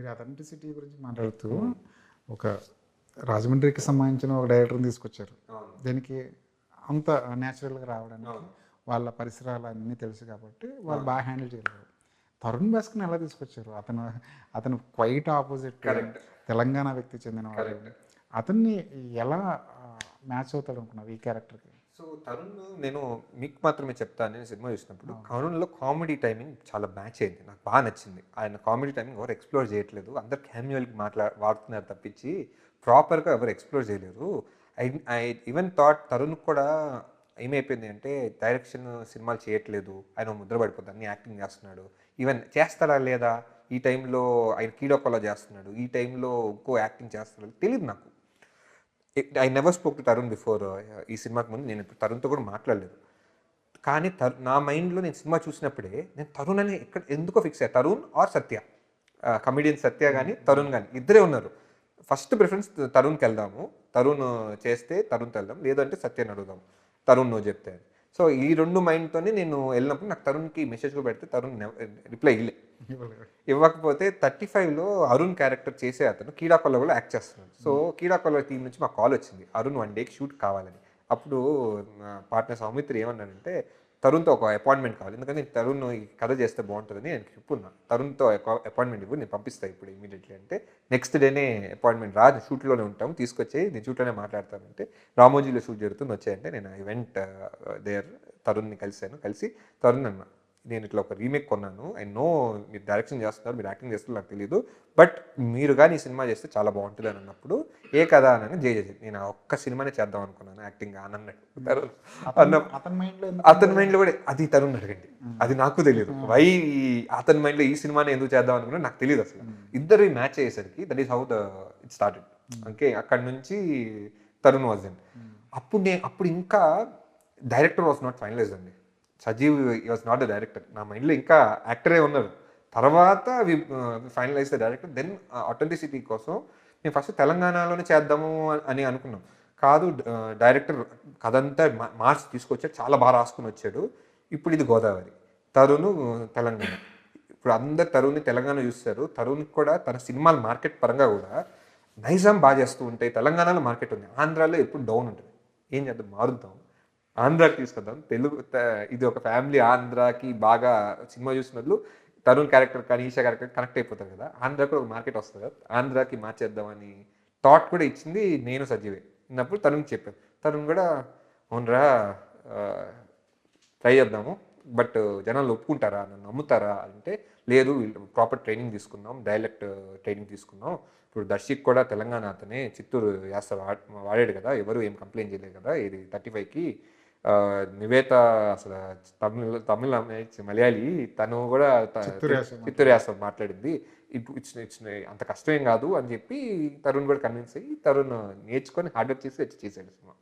మీరు అథెంటిసిటీ గురించి మాట్లాడుతూ ఒక రాజమండ్రికి సంబంధించిన ఒక డైరెక్టర్ని తీసుకొచ్చారు. దీనికి అంత న్యాచురల్గా రావడానికి వాళ్ళ పరిసరాలు అన్నీ తెలుసు కాబట్టి వాళ్ళు బాగా హ్యాండిల్ చేయగలరు. తరుణ్ భాస్కర్ని ఎలా తీసుకొచ్చారు? అతను అతను క్వైట్ ఆపోజిట్ తెలంగాణ వ్యక్తి చెందినవాడు. అతన్ని ఎలా మ్యాచ్ అవుతాడు అనుకున్నావు ఈ క్యారెక్టర్కి సో తరుణ్ నేను మీకు మాత్రమే చెప్తాను నేను సినిమా చూసినప్పుడు తరుణ్లో కామెడీ టైమింగ్ చాలా మ్యాచ్ అయింది. నాకు బాగా నచ్చింది. ఆయన కామెడీ టైమింగ్ ఎవరు ఎక్స్ప్లోర్ చేయట్లేదు. అందరు క్యాన్యువల్కి మాట్లా వాడుతున్నారు తప్పించి ప్రాపర్గా ఎవరు ఎక్స్ప్లోర్ చేయలేరు. I I even thought Tarun కూడా ఏమైపోయింది అంటే డైరెక్షన్ సినిమాలు చేయట్లేదు. ఆయన ముద్ర అన్ని యాక్టింగ్ చేస్తున్నాడు. ఈవెన్ చేస్తాడా లేదా? ఈ టైంలో ఆయన కీడొక్కలో చేస్తున్నాడు. ఈ టైంలో ఇంకో యాక్టింగ్ చేస్తున్నాడు. తెలియదు నాకు. I never spoke to Tarun before ఈ సినిమాకి ముందు. నేను ఇప్పుడు తరుణ్తో కూడా మాట్లాడలేదు. కానీ తరు నా మైండ్లో నేను సినిమా చూసినప్పుడే నేను తరుణ్ అని ఎక్కడ ఎందుకో ఫిక్స్ అయ్యా. తరుణ్ ఆర్ సత్య? కమిడియన్ సత్య కానీ తరుణ్ కానీ ఇద్దరే ఉన్నారు. ఫస్ట్ ప్రిఫరెన్స్ తరుణ్కి వెళ్దాము. తరుణ్ చేస్తే తరుణ్కి వెళ్దాం. లేదంటే సత్యని అడుగుదాం. తరుణ్ నువ్వు చెప్తే అని. సో ఈ రెండు మైండ్తోనే నేను వెళ్ళినప్పుడు నాకు తరుణ్కి మెసేజ్ కూడా పెడితే తరుణ్ రిప్లై ఇల్లే ఇవ్వకపోతే థర్టీ ఫైవ్లో అరుణ్ క్యారెక్టర్ చేసే అతను కీడాకొల్ల కూడా యాక్ట్ చేస్తున్నాడు. సో కీడాకొల్ల టీం నుంచి మాకు కాల్ వచ్చింది. అరుణ్ వన్ డేకి షూట్ కావాలని. అప్పుడు పార్ట్నర్ సౌమిత్రి ఏమన్నానంటే తరుణ్తో ఒక అపాయింట్మెంట్ కావాలి. ఎందుకంటే నేను తరుణ్ ఈ కథ చేస్తే బాగుంటుందని నేను చెప్పున్నా. తరుణ్తో అపాయింట్మెంట్ ఇవ్వు నేను పంపిస్తాను ఇప్పుడు ఇమీడియట్లీ అంటే. నెక్స్ట్ డేనే అపాయింట్మెంట్ రా షూట్లోనే ఉంటాం తీసుకొచ్చి నేను షూట్లోనే మాట్లాడతానంటే. రామోజీలో షూట్ జరుగుతుంది వచ్చాయంటే నేను ఈవెంట్ దేర్ తరుణ్ని కలిశాను. కలిసి తరుణ్ అన్న నేను ఇట్లా ఒక రీమేక్ కొన్నాను. ఐ నో మీరు డైరెక్షన్ చేస్తున్నారు మీరు యాక్టింగ్ చేస్తున్నారు నాకు తెలియదు బట్ మీరు కానీ ఈ సినిమా చేస్తే చాలా బాగుంటుంది అని అన్నప్పుడు ఏ కదా అని జే జే నేను ఆ ఒక్క సినిమానే చేద్దాం అనుకున్నాను యాక్టింగ్ అని అన్నట్టు తరుణ్. అన్న అతని మైండ్లో కూడా అది తరుణ్ అడగండి. అది నాకు తెలియదు వై అతని మైండ్లో ఈ సినిమాని ఎందుకు చేద్దాం అనుకున్నా నాకు తెలియదు అసలు. ఇద్దరు మ్యాచ్ అయ్యేసరికి that is how the it started okay అక్కడ నుంచి తరుణ్ వాజ్ ఇన్ అప్పుడు నేను అప్పుడు ఇంకా డైరెక్టర్ వాజ్ నాట్ ఫైనలైజ్ అండి. Sajeev was not the director నా మైండ్లో ఇంకా యాక్టరే ఉన్నారు. తర్వాత finalise the director then authenticity కోసం మేము ఫస్ట్ తెలంగాణలోనే చేద్దాము అని అనుకున్నాం. కాదు డైరెక్టర్ కథంతా మా- మార్చి తీసుకొచ్చాడు చాలా బాగా రాసుకుని వచ్చాడు. ఇప్పుడు ఇది గోదావరి. తరుణ్ తెలంగాణ. ఇప్పుడు అందరు తరుణ్ని తెలంగాణ చూస్తారు. తరుణ్ కూడా తన సినిమాల మార్కెట్ పరంగా కూడా నైజాం బాగా చేస్తూ ఉంటాయి తెలంగాణలో మార్కెట్ ఉంది. ఆంధ్రాలో ఎప్పుడు డౌన్ ఉంటుంది. ఏం చేద్దాం? మారుద్దాం. ఆంధ్రాకి తీసుకొద్దాం. తెలుగు ఇది ఒక ఫ్యామిలీ ఆంధ్రాకి బాగా సినిమా చూసినట్లు తరుణ్ క్యారెక్టర్ కానీ ఈషా క్యారెక్టర్ కనెక్ట్ అయిపోతారు కదా. ఆంధ్రాకి కూడా ఒక మార్కెట్ వస్తుంది కదా. ఆంధ్రాకి మార్చేద్దామని థాట్ కూడా ఇచ్చింది నేను సజీవే. ఉన్నప్పుడు తరుణ్ చెప్పాను తరుణ్ కూడా అవునరా ట్రై చేద్దాము. బట్ జనాలు ఒప్పుకుంటారా? నన్ను నమ్ముతారా? అంటే లేదు ప్రాపర్ ట్రైనింగ్ తీసుకున్నాం డైలెక్ట్ ట్రైనింగ్ తీసుకున్నాం ఇప్పుడు దర్శిక్ కూడా తెలంగాణ అతనే. చిత్తూరు యాస వాడాడు కదా. ఎవరు ఏం కంప్లైంట్ చేయలేదు కదా. ఇది థర్టీ ఫైవ్కి నివేత అసలు తమిళ తమిళ మలయాళీ తను కూడా త- చిత్తూరు యాస చిత్తూరు యాస మాట్లాడింది. ఇప్పుడు ఇట్స్ ఇట్స్ అంత కష్టమేం కాదు అని చెప్పి తరుణ్ కూడా కన్విన్స్ అయ్యి తరుణ్ నేర్చుకొని హార్డ్ వర్క్ చేసి వచ్చి చేశాడు సినిమా.